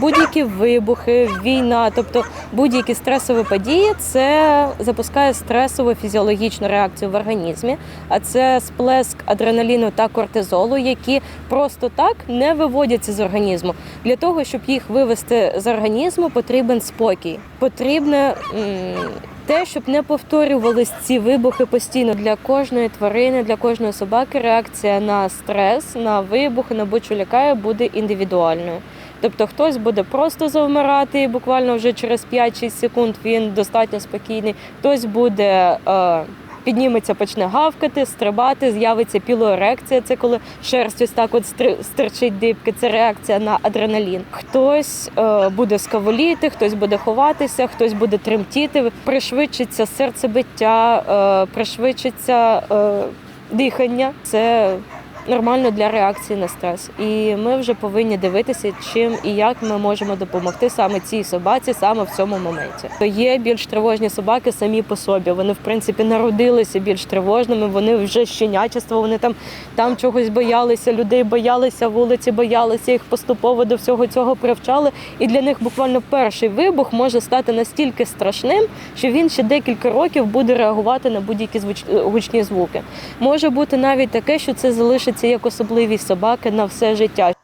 Будь-які вибухи, війна, тобто будь-які стресові події, це запускає стресову фізіологічну реакцію в організмі, а це сплеск адреналіну та кортизолу, які просто так не виводяться з організму. Для того, щоб їх вивести з організму, потрібен спокій. Потрібне те, щоб не повторювались ці вибухи постійно для кожної тварини, для кожної собаки. Реакція на стрес, на вибухи, на будь-що лякає буде індивідуальною. Тобто хтось буде просто завмирати, і буквально вже через 5-6 секунд він достатньо спокійний. Хтось буде е, підніметься, почне гавкати, стрибати, з'явиться пілоерекція. Це коли шерсть ось так от стирчить дибки. Це реакція на адреналін. Хтось е, буде скаволіти, хтось буде ховатися, хтось буде тремтіти, пришвидшиться серцебиття, е, пришвидшиться е, дихання. Це нормально для реакції на стрес. І ми вже повинні дивитися, чим і як ми можемо допомогти саме цій собаці, саме в цьому моменті. Є більш тривожні собаки самі по собі. Вони в принципі народилися більш тривожними. Вони вже з щенячества, вони там, там чогось боялися, людей боялися, вулиці боялися, їх поступово до всього цього привчали. І для них буквально перший вибух може стати настільки страшним, що він ще декілька років буде реагувати на будь-які гучні звуки. Може бути навіть таке, що це залишиться як особливість собаки на все життя.